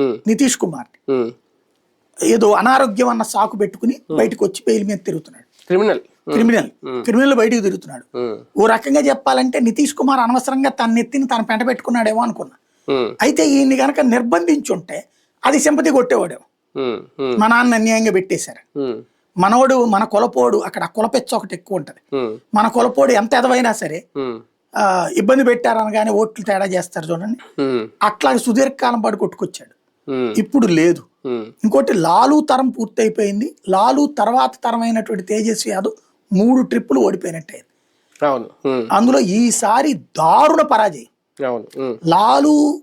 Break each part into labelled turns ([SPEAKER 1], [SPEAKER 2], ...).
[SPEAKER 1] నితీష్ కుమార్. ఏదో అనారోగ్యం అన్న సాకు పెట్టుకుని బయటకు వచ్చి బెయిల్ మీద తిరుగుతున్నాడు.
[SPEAKER 2] క్రిమినల్.
[SPEAKER 1] క్రిమినల్. క్రిమినల్ బయటకు తిరుగుతున్నాడు. ఓ రకంగా చెప్పాలంటే నితీష్ కుమార్ అనవసరంగా తన నెత్తిని తన పెంట పెట్టుకున్నాడేమో అనుకున్నా. అయితే ఈయన్ని గనక నిర్బంధించుంటే అది సింపతి కొట్టేవాడేమో. మా నాన్న అన్యాయంగా పెట్టేశారు. మనోడు మన కులపోడు అక్కడ కులపెచ్చ ఒకటి ఎక్కువ ఉంటది. మన కులపోడు ఎంత ఎదవైనా సరే ఇబ్బంది పెట్టారనగానే ఓట్లు తేడా చేస్తారు చూడండి. అట్లా సుదీర్ఘకాలం పాటు కొట్టుకొచ్చాడు. ఇప్పుడు లేదు. ఇంకోటి లాలు తరం పూర్తయిపోయింది. లాలు తర్వాత తరమైనటువంటి తేజస్వి యాదవ్ మూడు ట్రిప్పులు ఓడిపోయినట్టే
[SPEAKER 2] అవును.
[SPEAKER 1] అందులో ఈసారి దారుణ పరాజయం. లాలు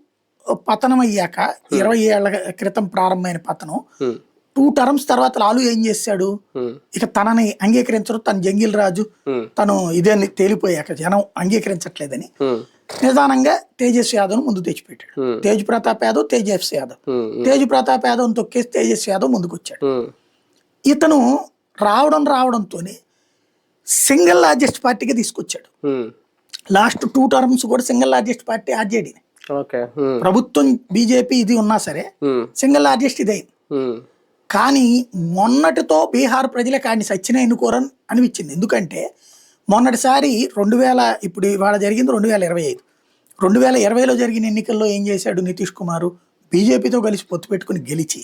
[SPEAKER 1] పతనం అయ్యాక ఇరవై ఏళ్ళ క్రితం ప్రారంభమైన పతనం టూ టర్మ్స్ తర్వాత లాలు ఏం చేశాడు ఇక తనని అంగీకరించరు తన జంగిల్ రాజు. తను ఇదే తేలిపోయాక జనం అంగీకరించట్లేదని. నిదానంగా తేజస్వి యాదవ్ ముందు తెచ్చిపెట్టాడు. తేజ్ ప్రతాప్ యాదవ్ తేజస్వి యాదవ్. తేజ్ ప్రతాప్ యాదవ్ తొక్కేసి తేజస్వి యాదవ్ ముందుకు వచ్చాడు ఇతను రావడం రావడంతోనే సింగిల్ లార్జెస్ట్ పార్టీగా తీసుకొచ్చాడు. లాస్ట్ టూ టర్మ్స్ కూడా సింగిల్ లార్జెస్ట్ పార్టీ
[SPEAKER 2] ఉమ్,
[SPEAKER 1] ప్రభుత్వం బీజేపీ ఇది ఉన్నా సరే సింగిల్ లార్జెస్ట్ ఇదే. కానీ మొన్నటితో బీహార్ ప్రజలే కాని సచ్చిన ఎన్నుకోరని అనిపించింది. ఎందుకంటే మొన్నటిసారి రెండు వేల ఇప్పుడు ఇవాళ జరిగింది రెండు వేల ఇరవై ఐదు. రెండు వేల ఇరవైలో జరిగిన ఎన్నికల్లో ఏం చేశాడు నితీష్ కుమార్? బీజేపీతో కలిసి పొత్తు పెట్టుకుని గెలిచి